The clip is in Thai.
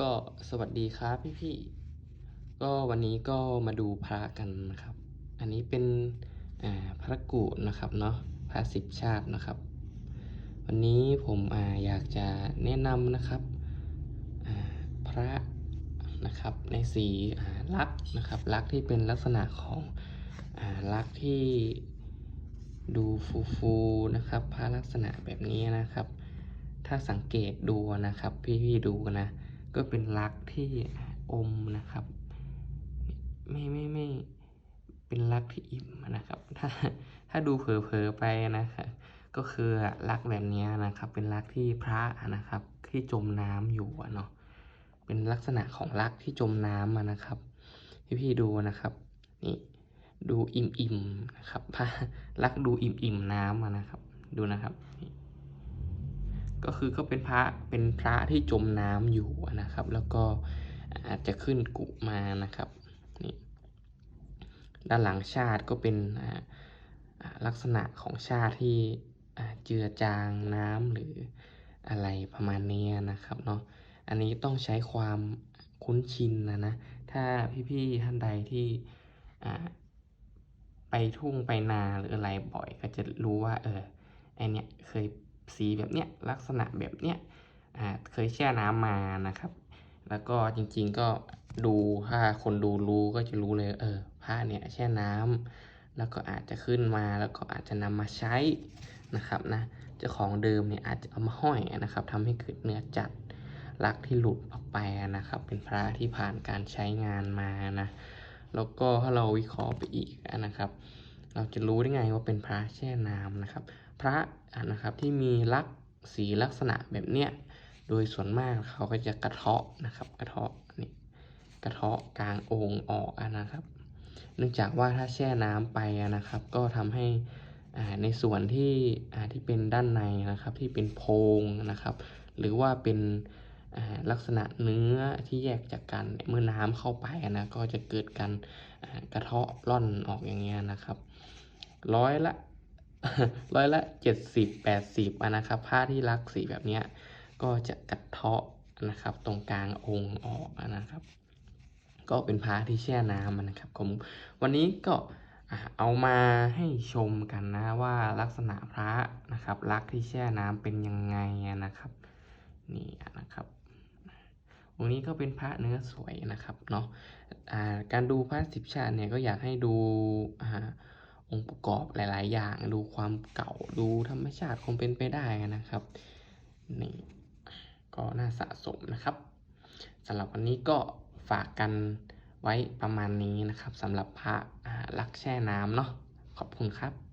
ก็สวัสดีครับพี่ๆ ก็วันนี้ก็มาดูพระกันนะครับ อันนี้เป็นพระกุนะครับเนาะพระสิบชาตินะครับ วันนี้ผมออยากจะแนะนำนะครับพระนะครับในสีลักษ์นะครับลักษ์ที่เป็นลักษณะของอลักษ์ที่ดูฟูๆนะครับพระลักษณะแบบนี้นะครับ ถ้าสังเกตดูนะครับพี่ๆดูนะ ก็เป็นลักษ์ที่อมนะครับไม่ไม่ไม่เป็นลักษ์ที่อิ่มนะครับ ถ้าถ้าดูเผลอๆไปนะครับก็คือลักษ์แบบนี้นะครับ เป็นลักษ์ที่พระนะครับ ที่จมน้ำอยู่เนาะเป็นลักษณะของลักษ์ที่จมน้ำนะครับพี่ๆดูนะครับนี่ดูอิ่มๆนะครับพระลักษ์ดูอิ่มๆน้ำนะครับ ดูนะครับนี่ ก็คือก็เป็นพระเป็นพระที่จมน้ำอยู่นะครับ แล้วก็อาจจะขึ้นกุมานะครับนี่ด้านหลังชาติก็เป็นลักษณะของชาติที่เจือจางน้ำหรืออะไรประมาณนี้นะครับเนาะอันนี้ต้องใช้ความคุ้นชินนะนะถ้าพี่ๆท่านใดที่ไปทุ่งไปนาหรืออะไรบ่อยก็จะรู้ว่าเออไอเนี้ยเคย สีแบบเนี้ยลักษณะแบบเนี้ยเคยแช่น้ำมานะครับ แล้วก็จริงๆก็ดูถ้าคนดูรู้ก็จะรู้เลยเออผ้าเนี่ยแช่น้ำแล้วก็อาจจะขึ้นมาแล้วก็อาจจะนำมาใช้นะครับนะเจ้าของเดิมเนี่ยอาจจะเอามาห้อยนะครับทำให้เกิดเนื้อจัดลักที่หลุดออกไปนะครับ เป็นพระที่ผ่านการใช้งานมานะแล้วก็ถ้าเราวิเคราะห์ไปอีกนะครับ เราจะรู้ได้ไงว่าเป็นพระแช่น้ำนะครับ พระนะครับที่มีลักษณ์สีลักษณะแบบเนี้ยโดยส่วนมากเขาก็จะกระเทาะนะครับ กระเทาะนี่กระเทาะกลางองค์ออกนะครับ เนื่องจากว่าถ้าแช่น้ำไปนะครับ ก็ทำให้ในส่วนที่ที่เป็นด้านในนะครับที่เป็นโพรงนะครับ หรือว่าเป็นลักษณะเนื้อที่แยกจากกันเมื่อน้ำเข้าไปนะก็จะเกิดการกระเทาะร่อนออกอย่างเงี้ยนะครับ ร้อยละ ร้อยละเจ็ดสิบแปดสิบนะครับ ผ้าที่รักสีแบบเนี้ยก็จะกระเทาะนะครับ ตรงกลางองค์ออกนะครับ ก็เป็นพระที่แช่น้ำนะครับผมวันนี้ก็เอามาให้ชมกันนะว่าลักษณะพระนะครับ ลักที่แช่น้ำเป็นยังไงนะครับนี่นะครับองค์นี้ก็เป็นพระเนื้อสวยนะครับเนาะการดูพระสิบชาติเนี่ยก็อยากให้ดูอ่า องค์ประกอบหลาย ๆ อย่าง ดูความเก่าดูธรรมชาติคงเป็นไปได้นะครับนี่ก็น่าสะสมนะครับสำหรับวันนี้ก็ฝากกันไว้ประมาณนี้นะครับสำหรับพระลักแช่น้ำเนาะขอบคุณครับ